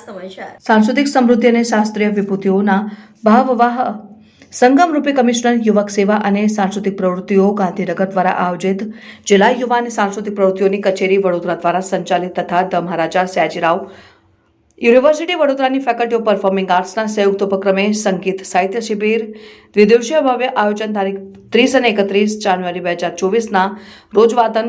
સમાચાર. સાંસ્કૃતિક સમૃદ્ધિ અને શાસ્ત્રીય વિભૂતિઓના ભાવવાહ. સંગમ રૂપે કમિશનર યુવક સેવા અને સાંસ્કૃતિક પ્રવૃત્તિઓ ગાંધીનગર દ્વારા આયોજિત જિલ્લા યુવા અને સાંસ્કૃતિક પ્રવૃત્તિઓની કચેરી વડોદરા દ્વારા સંચાલિત તથા ધ મહારાજા સયાજીરાવ યુનિવર્સિટી વડોદરાની ફેકલ્ટી ઓફ પરફોર્મિંગ આર્ટ્સના સંયુક્ત ઉપક્રમે સંગીત સાહિત્ય શિબિર, દ્વિદિવસીય ભવ્ય આયોજન તારીખ ત્રીસ અને એકત્રીસ જાન્યુઆરી બે હજાર ચોવીસના રોજ વાતન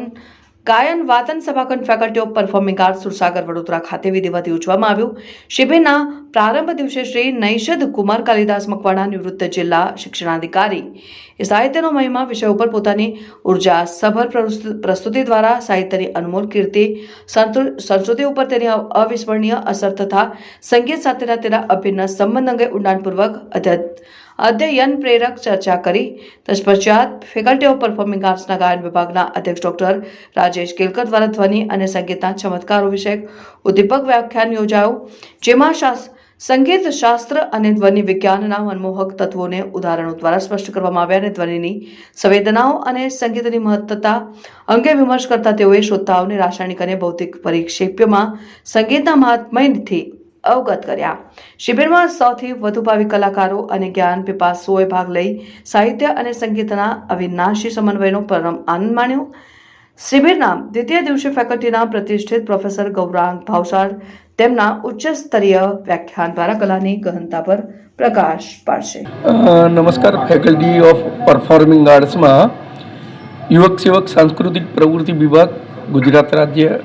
ગાયન વાતન સભાખંડ faculty of performing art Sursagar Vadodara ખાતે વિધિવત યોજવામાં આવ્યું. શિબિરના પ્રારંભ દિવસે શ્રી નૈષદ કુમાર કાલિદાસ મકવાણા નિવૃત્ત જિલ્લા શિક્ષણાધિકારી. સાહિત્યનો મહિમા વિષય ઉપર પોતાની ઊર્જા સભર પ્રસ્તુ- પ્રસ્તુતિ દ્વારા સાહિત્યની અનમોલ કીર્તિ સંસ્કૃતિ ઉપર તેની અવિસ્મરણીય અસર તથા સંગીત સાથેના તેના અભિન્ન સંબંધ અંગે ઊંડાણપૂર્વક અધ્ય- અધ્યયન પ્રેરક ચર્ચા કરી. તત્પશ્ચાત ફેકલ્ટી ઓફ પરફોર્મિંગ આર્ટ્સના ગાયન વિભાગના અધ્યક્ષ ડોક્ટર રાજેશ કેલકર દ્વારા ધ્વનિ અને સંગીતના ચમત્કારો વિષયક ઉદ્દીપક વ્યાખ્યાન યોજાયું, જેમાં શાસ- સંગીત, શાસ્ત્ર અને ધ્વનિ વિજ્ઞાનના મનમોહક તત્વોને ઉદાહરણો દ્વારા સ્પષ્ટ કરવામાં આવ્યા અને ધ્વનિની સંવેદનાઓ અને સંગીતની મહત્તા અંગે વિમર્શ કરતા તેઓએ શ્રોતાઓને રાસાયણિક અને ભૌતિક પરિક્ષેપ્યમાં સંગીતના મહાત્મયથી અવગત કર્યા. શિબિરમાં સૌથી વધુ ભાવિ કલાકારો અને જ્ઞાન પીપાસુઓએ ભાગ લઈ સાહિત્ય અને સંગીતના અવિનાશી સમન્વયનો પરમ આનંદ માણ્યો. શિબિરના દ્વિતીય દિવસે ફેકલ્ટીના પ્રતિષ્ઠિત પ્રોફેસર ગૌરાંગ ભાવસાર તેમના ઉચ્ચ સ્તરીય વ્યાખ્યાન દ્વારા કલાની ગહનતા પર પ્રકાશ પાડશે. નમસ્કાર, ફેકલ્ટી ઓફ પરફોર્મિંગ આર્ટ્સમાં યુવક, સેવક, સાંસ્કૃતિક પ્રવૃત્તિ વિભાગ, ગુજરાત રાજ્ય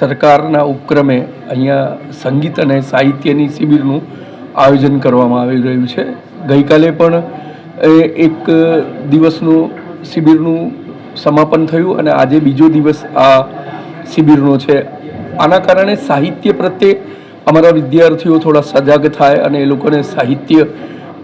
સરકારના ઉપક્રમે અહીંયા સંગીત અને સાહિત્યની શિબિરનું આયોજન કરવામાં આવી રહ્યું છે. ગઈકાલે પણ એક દિવસનું શિબિરનું સમાપન થયું અને આજે બીજો દિવસ આ શિબિરનો છે. આના કારણે સાહિત્ય પ્રત્યે અમારા વિદ્યાર્થીઓ થોડા સજાગ થાય અને એ લોકોને સાહિત્ય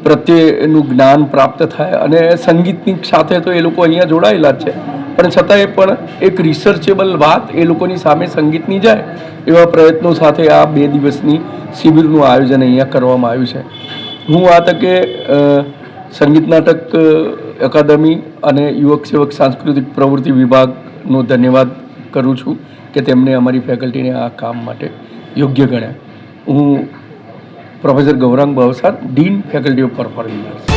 પ્રત્યેનું જ્ઞાન પ્રાપ્ત થાય અને સંગીતની સાથે તો એ લોકો અહીંયા જોડાયેલા જ છે. પણ છતાંય પણ એક રિસર્ચેબલ વાત એ લોકોની સામે સંગીતની જાય એવા પ્રયત્નો સાથે આ બે દિવસની શિબિરનું આયોજન અહીંયા કરવામાં આવ્યું છે. હું આ તકે સંગીત નાટક અકાદમી અને યુવક સેવક સાંસ્કૃતિક પ્રવૃત્તિ વિભાગનો ધન્યવાદ કરું છું કે તેમણે અમારી ફેકલ્ટીને આ કામ માટે યોગ્ય ગણ્યા. હું professor Gaurang Bhavsar dean faculty of performing arts